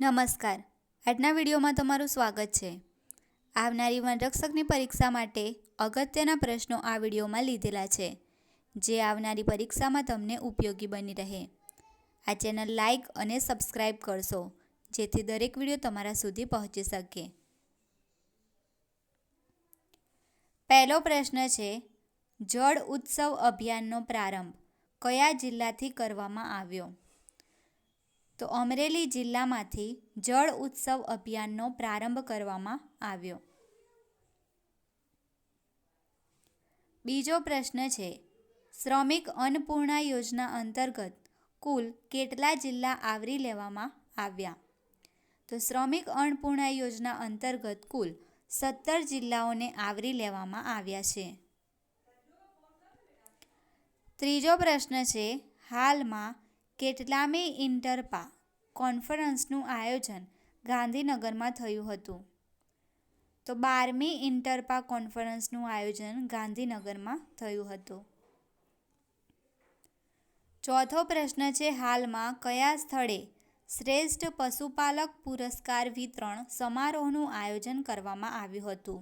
નમસ્કાર. આજના વિડીયોમાં તમારું સ્વાગત છે. આવનારી વનરક્ષકની પરીક્ષા માટે અગત્યના પ્રશ્નો આ વિડીયોમાં લીધેલા છે, જે આવનારી પરીક્ષામાં તમને ઉપયોગી બની રહે. આ ચેનલ લાઇક અને સબસ્ક્રાઈબ કરશો, જેથી દરેક વીડિયો તમારા સુધી પહોંચી શકે. પહેલો પ્રશ્ન છે, જળ ઉત્સવ અભિયાનનો પ્રારંભ કયા જિલ્લાથી કરવામાં આવ્યો? તો અમરેલી જિલ્લામાંથી જળ ઉત્સવ અભિયાનનો પ્રારંભ કરવામાં આવ્યો. બીજો પ્રશ્ન છે, શ્રમિક અન્નપૂર્ણા યોજના અંતર્ગત કુલ કેટલા જિલ્લા આવરી લેવામાં આવ્યા? તો શ્રમિક અન્નપૂર્ણા યોજના અંતર્ગત કુલ સત્તર જિલ્લાઓને આવરી લેવામાં આવ્યા છે. ત્રીજો પ્રશ્ન છે, હાલમાં કેટલામી ઇન્ટરપા કોન્ફરન્સનું આયોજન ગાંધીનગરમાં થયું હતું. તો બારમી ઇન્ટરપા કોન્ફરન્સનું આયોજન ગાંધીનગરમાં થયું હતું. ચોથો પ્રશ્ન છે હાલમાં કયા સ્થળે શ્રેષ્ઠ પશુપાલક પુરસ્કાર વિતરણ સમારોહનું આયોજન કરવામાં આવ્યું હતું?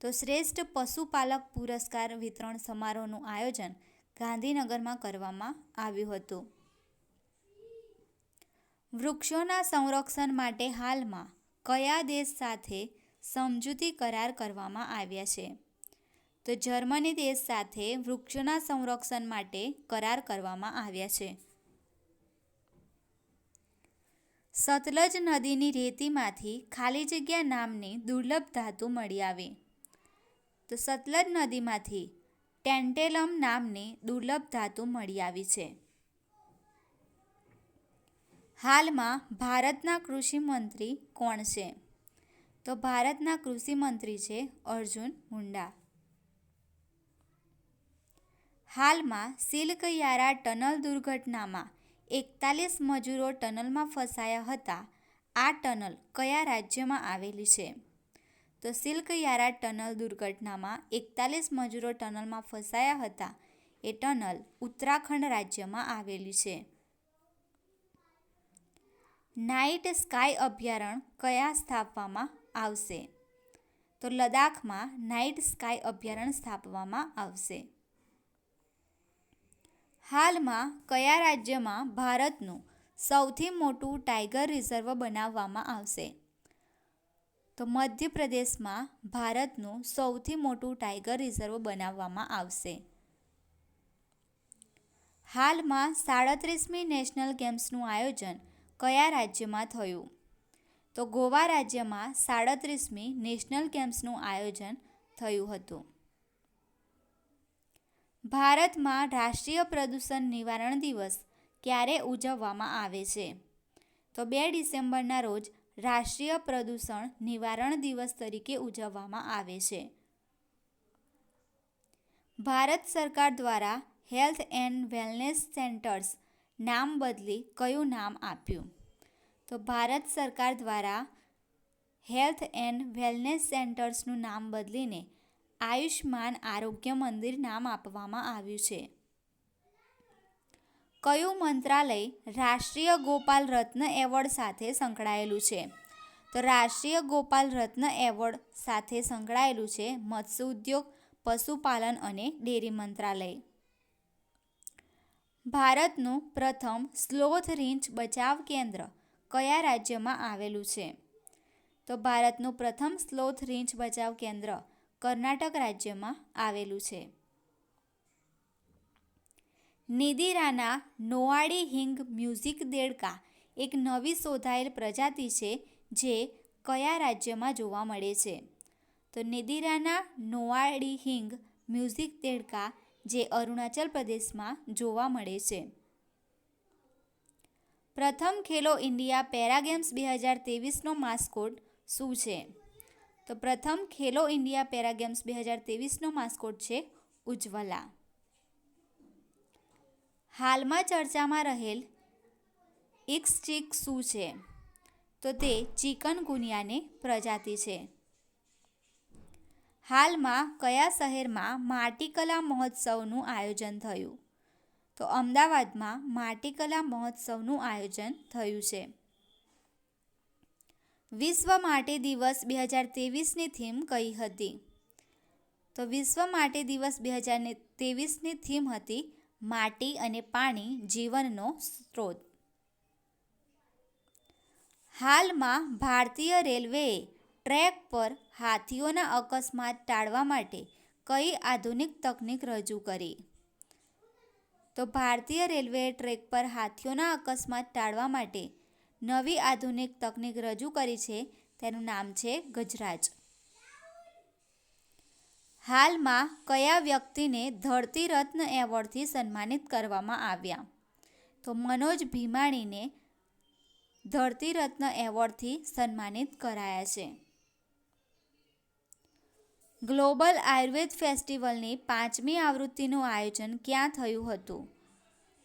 તો શ્રેષ્ઠ પશુપાલક પુરસ્કાર વિતરણ સમારોહનું આયોજન ગાંધીનગરમાં કરવામાં આવ્યું હતું. વૃક્ષોના સંરક્ષણ માટે હાલમાં કયા દેશ સાથે સમજૂતી કરાર કરવામાં આવ્યા છે? તો જર્મની દેશ સાથે વૃક્ષોના સંરક્ષણ માટે કરાર કરવામાં આવ્યા છે. સતલજ નદીની રેતીમાંથી ખાલી જગ્યા નામની દુર્લભ ધાતુ મળી આવી. તો સતલજ નદીમાંથી ટેન્ટેલમ નામની દુર્લભ ધાતુ મળી આવી છે. હાલમાં ભારતના કૃષિમંત્રી કોણ છે? તો ભારતના કૃષિમંત્રી છે અર્જુન મુંડા. હાલમાં સિલ્ક યારા ટનલ દુર્ઘટનામાં એકતાલીસ મજૂરો ટનલમાં ફસાયા હતા. આ ટનલ કયા રાજ્યમાં આવેલી છે? તો સિલ્ક યારા ટનલ દુર્ઘટનામાં એકતાલીસ મજૂરો ટનલમાં ફસાયા હતા. એ ટનલ ઉત્તરાખંડ રાજ્યમાં આવેલી છે. નાઇટ સ્કાય અભયારણ્ય કયા સ્થાપવામાં આવશે? તો લદ્દાખમાં નાઇટ સ્કાય અભયારણ્ય સ્થાપવામાં આવશે. હાલમાં કયા રાજ્યમાં ભારતનું સૌથી મોટું ટાઈગર રિઝર્વ બનાવવામાં આવશે? તો મધ્યપ્રદેશમાં ભારતનું સૌથી મોટું ટાઈગર રિઝર્વ બનાવવામાં આવશે. હાલમાં સાડત્રીસમી નેશનલ ગેમ્સનું આયોજન કયા રાજ્યમાં થયું? તો ગોવા રાજ્યમાં સાડત્રીસમી નેશનલ ગેમ્સનું આયોજન થયું હતું. ભારતમાં રાષ્ટ્રીય પ્રદૂષણ નિવારણ દિવસ ક્યારે ઉજવવામાં આવે છે? તો બે ડિસેમ્બરના રોજ રાષ્ટ્રીય પ્રદૂષણ નિવારણ દિવસ તરીકે ઉજવવામાં આવે છે. ભારત સરકાર દ્વારા હેલ્થ એન્ડ વેલનેસ સેન્ટર્સ નામ બદલી કયું નામ આપ્યું? તો ભારત સરકાર દ્વારા હેલ્થ એન્ડ વેલનેસ સેન્ટર્સનું નામ બદલીને આયુષ્માન આરોગ્ય મંદિર નામ આપવામાં આવ્યું છે. કયું મંત્રાલય રાષ્ટ્રીય ગોપાલ રત્ન એવોર્ડ સાથે સંકળાયેલું છે? તો રાષ્ટ્રીય ગોપાલ રત્ન એવોર્ડ સાથે સંકળાયેલું છે મત્સ્ય ઉદ્યોગ પશુપાલન અને ડેરી મંત્રાલય. ભારતનું પ્રથમ સ્લોથ રીંછ બચાવ કેન્દ્ર કયા રાજ્યમાં આવેલું છે? તો ભારતનું પ્રથમ સ્લોથ રીંછ બચાવ કેન્દ્ર કર્ણાટક રાજ્યમાં આવેલું છે. નિદિરાના નોવાડી હિંગ મ્યુઝિક દેડકા એક નવી શોધાયેલ પ્રજાતિ છે જે કયા રાજ્યમાં જોવા મળે છે? તો નિદિરાના નોવાડી હિંગ મ્યુઝિક દેડકા જે અરુણાચલ પ્રદેશમાં જોવા મળે છે. પ્રથમ ખેલો ઇન્ડિયા પેરા ગેમ્સ બે હજાર તેવીસનો માસ્કોટ શું છે? તો પ્રથમ ખેલો ઇન્ડિયા પેરા ગેમ્સ બે હજાર તેવીસનો માસ્કોટ છે ઉજ્જવલા. હાલમાં ચર્ચામાં રહેલ ઇક્સચીક શું છે? તો તે ચિકનગુનિયાની પ્રજાતિ છે. હાલમાં કયા શહેરમાં માટીકલા મહોત્સવનું આયોજન થયું? તો અમદાવાદમાં માટીકલા મહોત્સવનું આયોજન થયું છે. વિશ્વ માટી દિવસ બે હજાર ત્રેવીસની થીમ કઈ હતી? તો વિશ્વ માટી દિવસ બે હજાર ત્રેવીસની થીમ હતી માટી અને પાણી જીવનનો સ્ત્રોત. હાલમાં ભારતીય રેલવેએ ટ્રેક પર હાથીઓના અકસ્માત ટાળવા માટે કઈ આધુનિક તકનીક રજૂ કરી? તો ભારતીય રેલવેએ ટ્રેક પર હાથીઓના અકસ્માત ટાળવા માટે નવી આધુનિક તકનીક રજૂ કરી છે. તેનું નામ છે ગજરાજ. હાલમાં કયા વ્યક્તિને ધરતી રત્ન એવોર્ડથી સન્માનિત કરવામાં આવ્યા? તો મનોજ ભીમાણીને ધરતી રત્ન એવોર્ડથી સન્માનિત કરાયા છે. ગ્લોબલ આયુર્વેદ ફેસ્ટિવલની પાંચમી આવૃત્તિનું આયોજન ક્યાં થયું હતું?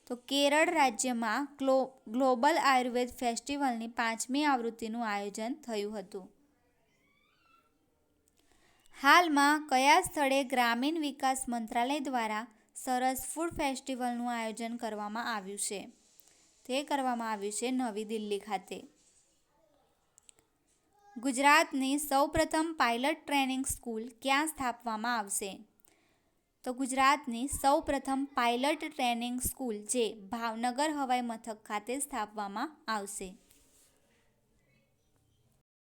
તો કેરળ રાજ્યમાં ગ્લો, ગ્લોબલ આયુર્વેદ ફેસ્ટિવલની પાંચમી આવૃત્તિનું આયોજન થયું હતું. હાલમાં કયા સ્થળે ગ્રામીણ વિકાસ મંત્રાલય દ્વારા સરસ ફૂડ ફેસ્ટિવલનું આયોજન કરવામાં આવ્યું છે? તે કરવામાં આવ્યું છે નવી દિલ્હી ખાતે. ગુજરાતની સૌપ્રથમ પાયલટ ટ્રેનિંગ સ્કૂલ ક્યાં સ્થાપવામાં આવશે? તો ગુજરાતની સૌપ્રથમ પાયલટ ટ્રેનિંગ સ્કૂલ જે ભાવનગર હવાઈ મથક ખાતે સ્થાપવામાં આવશે.